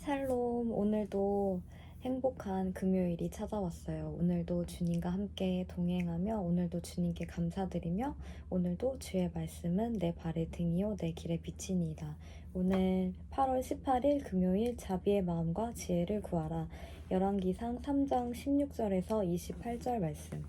샬롬, 오늘도 행복한 금요일이 찾아왔어요. 오늘도 주님과 함께 동행하며 오늘도 주님께 감사드리며 오늘도 주의 말씀은 내 발의 등이요 내 길의 빛이니이다. 오늘 8월 18일 금요일 자비의 마음과 지혜를 구하라. 열왕기상 3장 16절에서 28절 말씀.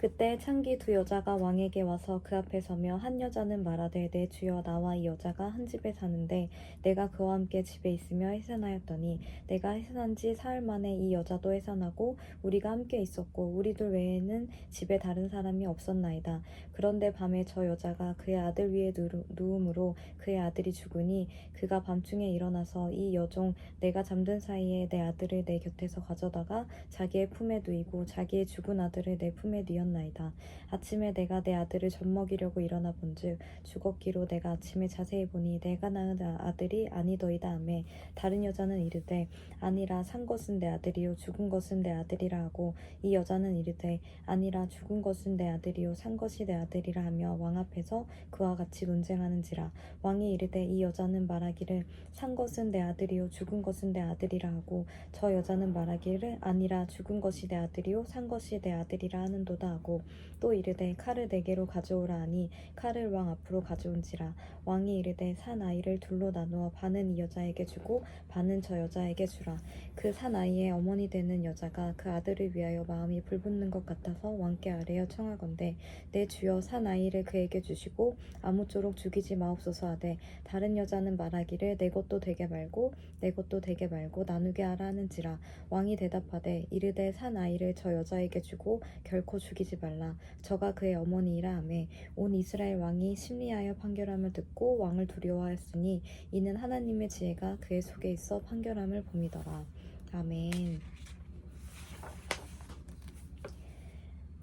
그때 창기 두 여자가 왕에게 와서 그 앞에 서며 한 여자는 말하되 내 주여 나와 이 여자가 한 집에 사는데 내가 그와 함께 집에 있으며 해산하였더니 내가 해산한 지 사흘 만에 이 여자도 해산하고 우리가 함께 있었고 우리 둘 외에는 집에 다른 사람이 없었나이다. 그런데 밤에 저 여자가 그의 아들 위에 누움으로 그의 아들이 죽으니 그가 밤중에 일어나서 이 여종 내가 잠든 사이에 내 아들을 내 곁에서 가져다가 자기의 품에 누이고 자기의 죽은 아들을 내 품에 누였나이다. 아침에 내가 내 아들을 젖먹이려고 일어나 본즉 죽었기로 내가 아침에 자세히 보니 내가 낳은 아들이 아니더이다 하매 다른 여자는 이르되 아니라 산 것은 내 아들이요 죽은 것은 내 아들이라 하고 이 여자는 이르되 아니라 죽은 것은 내 아들이요 산 것이 내 아들이라 하며 왕 앞에서 그와 같이 논쟁하는지라. 왕이 이르되 이 여자는 말하기를 산 것은 내 아들이요 죽은 것은 내 아들이라 하고 저 여자는 말하기를 아니라 죽은 것이 내 아들이요 산 것이 내 아들이라 하는도다 하고 또 이르되 칼을 내게로 가져오라 하니 칼을 왕 앞으로 가져온지라. 왕이 이르되 산 아이를 둘로 나누어 반은 이 여자에게 주고 반은 저 여자에게 주라. 그 산 아이의 어머니 되는 여자가 그 아들을 위하여 마음이 불붙는 것 같아서 왕께 아뢰어 청하건대 내 주여 산 아이를 그에게 주시고 아무쪼록 죽이지 마옵소서 하되 다른 여자는 말하기를 내 것도 되게 말고 내 것도 되게 말고 나누게 하라 하는지라. 왕이 대답하되 이르되 산 아이를 저 여자에게 주고 결코 죽이지 말라. 저가 그의 어머니이라 하매 온 이스라엘 왕이 심리하여 판결함을 듣고 왕을 두려워하였으니 이는 하나님의 지혜가 그의 속에 있어 판결함을 봄이더라. 아멘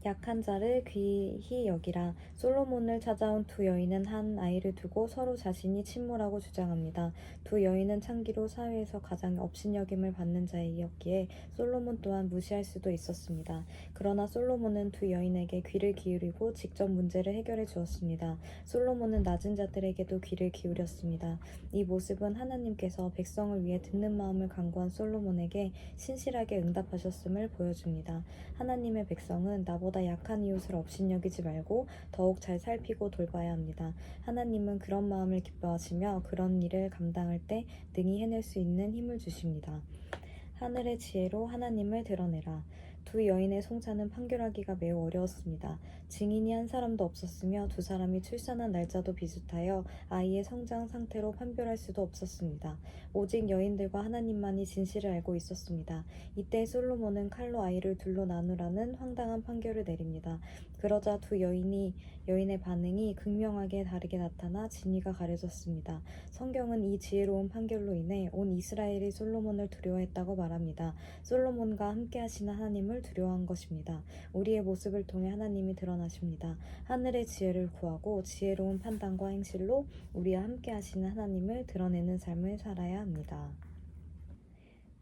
약한 자를 귀히 여기라 솔로몬을 찾아온 두 여인은 한 아이를 두고 서로 자신이 침몰하고 주장합니다. 두 여인은 창기로 사회에서 가장 업신여김을 받는 자이었기에 솔로몬 또한 무시할 수도 있었습니다. 그러나 솔로몬은 두 여인에게 귀를 기울이고 직접 문제를 해결해 주었습니다. 솔로몬은 낮은 자들에게도 귀를 기울였습니다. 이 모습은 하나님께서 백성을 위해 듣는 마음을 강구한 솔로몬에게 신실하게 응답하셨음을 보여줍니다. 하나님의 백성은 나보다 약한 이웃을 업신여기지 말고 더욱 잘 살피고 돌봐야 합니다. 하나님은 그런 마음을 기뻐하시며 그런 일을 감당할 때 능히 해낼 수 있는 힘을 주십니다. 하늘의 지혜로 하나님을 드러내라. 두 여인의 송사는 판결하기가 매우 어려웠습니다. 증인이 한 사람도 없었으며 두 사람이 출산한 날짜도 비슷하여 아이의 성장 상태로 판별할 수도 없었습니다. 오직 여인들과 하나님만이 진실을 알고 있었습니다. 이때 솔로몬은 칼로 아이를 둘로 나누라는 황당한 판결을 내립니다. 그러자 두 여인이 여인의 반응이 극명하게 다르게 나타나 진위가 가려졌습니다. 성경은 이 지혜로운 판결로 인해 온 이스라엘이 솔로몬을 두려워했다고 말합니다. 솔로몬과 함께 하시는 하나님을 두려워한 것입니다. 우리의 모습을 통해 하나님이 드러나십니다. 하늘의 지혜를 구하고 지혜로운 판단과 행실로 우리와 함께 하시는 하나님을 드러내는 삶을 살아야 합니다.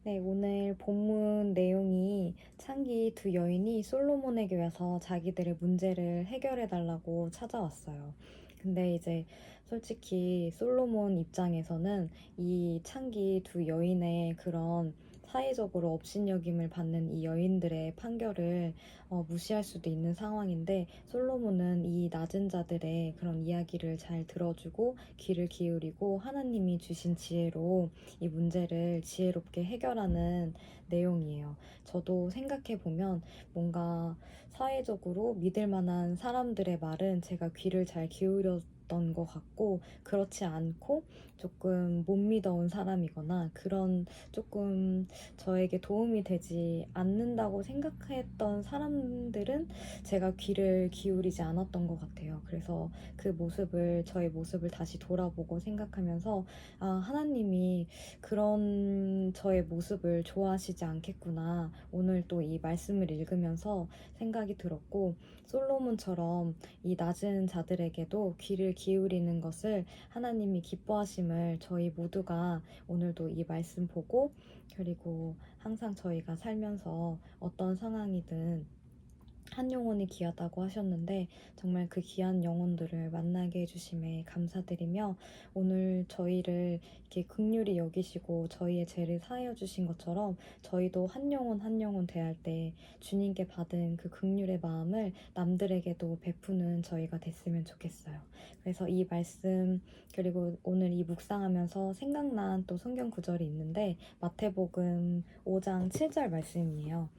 네, 오늘 본문 내용이 창기 두 여인이 솔로몬에게 와서 자기들의 문제를 해결해 달라고 찾아왔어요. 근데 이제 솔직히 솔로몬 입장에서는 이 창기 두 여인의 그런 사회적으로 업신여김을 받는 이 여인들의 판결을 어, 무시할 수도 있는 상황인데 솔로몬은 이 낮은 자들의 그런 이야기를 잘 들어주고 귀를 기울이고 하나님이 주신 지혜로 이 문제를 지혜롭게 해결하는 내용이에요. 저도 생각해 보면 뭔가 사회적으로 믿을 만한 사람들의 말은 제가 귀를 잘 기울여 던 것 같고 그렇지 않고 조금 못 믿어온 사람이거나 그런 조금 저에게 도움이 되지 않는다고 생각했던 사람들은 제가 귀를 기울이지 않았던 것 같아요. 그래서 그 모습을 저의 모습을 다시 돌아보고 생각하면서 아 하나님이 그런 저의 모습을 좋아하시지 않겠구나 오늘 또 이 말씀을 읽으면서 생각이 들었고 솔로몬처럼 이 낮은 자들에게도 귀를 기울이는 것을 하나님이 기뻐하심을 저희 모두가 오늘도 이 말씀 보고 그리고 항상 저희가 살면서 어떤 상황이든 한 영혼이 귀하다고 하셨는데 정말 그 귀한 영혼들을 만나게 해주심에 감사드리며 오늘 저희를 이렇게 극률이 여기시고 저희의 죄를 사하여 주신 것처럼 저희도 한 영혼 한 영혼 대할 때 주님께 받은 그 극률의 마음을 남들에게도 베푸는 저희가 됐으면 좋겠어요. 그래서 이 말씀 그리고 오늘 이 묵상하면서 생각난 또 성경 구절이 있는데 마태복음 5장 7절 말씀이에요.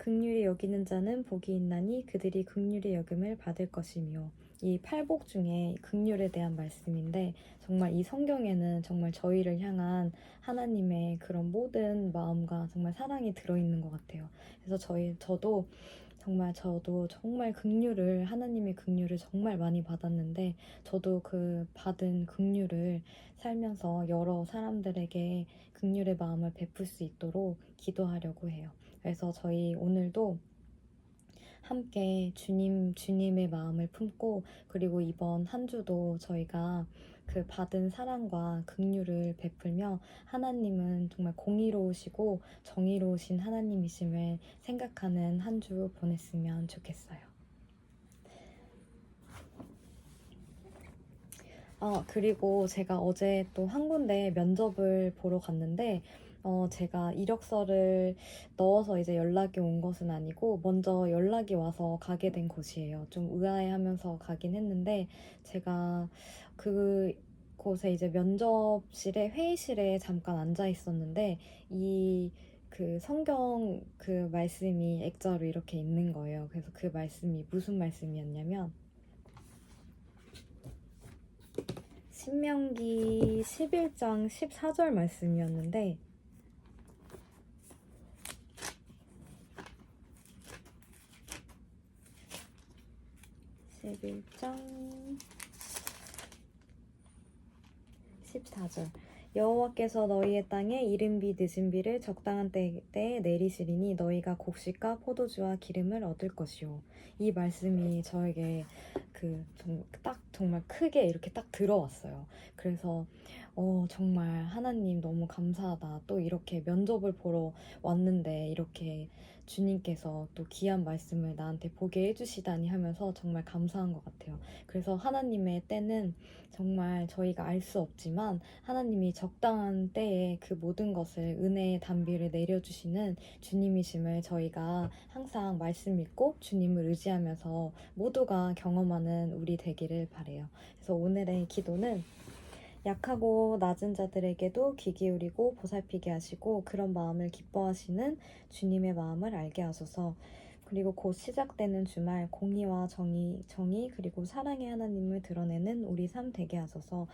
극률이 여기는 자는 복이 있나니 그들이 극률의 여김을 받을 것이며 이 팔복 중에 극률에 대한 말씀인데 정말 이 성경에는 정말 저희를 향한 하나님의 그런 모든 마음과 정말 사랑이 들어있는 것 같아요. 그래서 저희 저도 정말 저도 정말 극률을 하나님의 극률을 정말 많이 받았는데 저도 그 받은 극률을 살면서 여러 사람들에게 극률의 마음을 베풀 수 있도록 기도하려고 해요. 그래서 저희 오늘도 함께 주님, 주님의 마음을 품고 그리고 이번 한 주도 저희가 그 받은 사랑과 긍휼을 베풀며 하나님은 정말 공의로우시고 정의로우신 하나님이심을 생각하는 한 주 보냈으면 좋겠어요. 아, 그리고 제가 어제 또 한 군데 면접을 보러 갔는데 어, 제가 이력서를 넣어서 이제 연락이 온 것은 아니고 먼저 연락이 와서 가게 된 곳이에요. 좀 의아해하면서 가긴 했는데 제가 그 곳에 이제 면접실에 회의실에 잠깐 앉아 있었는데 이 그 성경 그 말씀이 액자로 이렇게 있는 거예요. 그래서 그 말씀이 무슨 말씀이었냐면 신명기 11장 14절 말씀이었는데 11장 14절 여호와께서 너희의 땅에 이른비 늦은비를 적당한 때에 내리시리니 너희가 곡식과 포도주와 기름을 얻을 것이요 이 말씀이 저에게 그 딱 정말 크게 이렇게 딱 들어왔어요. 그래서 어 정말 하나님 너무 감사하다. 또 이렇게 면접을 보러 왔는데 이렇게 주님께서 또 귀한 말씀을 나한테 보게 해주시다니 하면서 정말 감사한 것 같아요. 그래서 하나님의 때는 정말 저희가 알 수 없지만 하나님이 적당한 때에 그 모든 것을 은혜의 단비를 내려주시는 주님이심을 저희가 항상 말씀 읽고 주님을 의지하면서 모두가 경험하는 우리 되기를 바래요. 그래서 오늘의 기도는 약하고 낮은 자들에게도 귀 기울이고 보살피게 하시고 그런 마음을 기뻐하시는 주님의 마음을 알게 하소서. 그리고 곧 시작되는 주말 공의와 정의, 정의 그리고 사랑의 하나님을 드러내는 우리 삶 되게 하소서.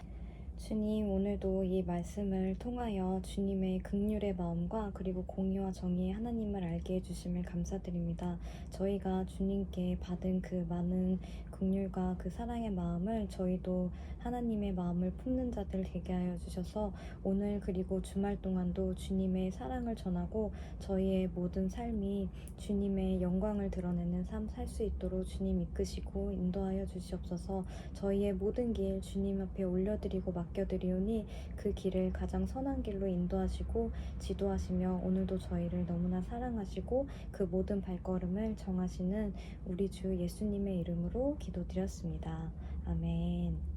주님 오늘도 이 말씀을 통하여 주님의 극률의 마음과 그리고 공의와 정의의 하나님을 알게 해주심을 감사드립니다. 저희가 주님께 받은 그 많은 극률과 그 사랑의 마음을 저희도 하나님의 마음을 품는 자들 되게 하여 주셔서 오늘 그리고 주말 동안도 주님의 사랑을 전하고 저희의 모든 삶이 주님의 영광을 드러내는 삶 살 수 있도록 주님 이끄시고 인도하여 주시옵소서 저희의 모든 길 주님 앞에 올려드리고 맡겨드리오니 그 길을 가장 선한 길로 인도하시고 지도하시며 오늘도 저희를 너무나 사랑하시고 그 모든 발걸음을 정하시는 우리 주 예수님의 이름으로 기도드렸습니다. 아멘.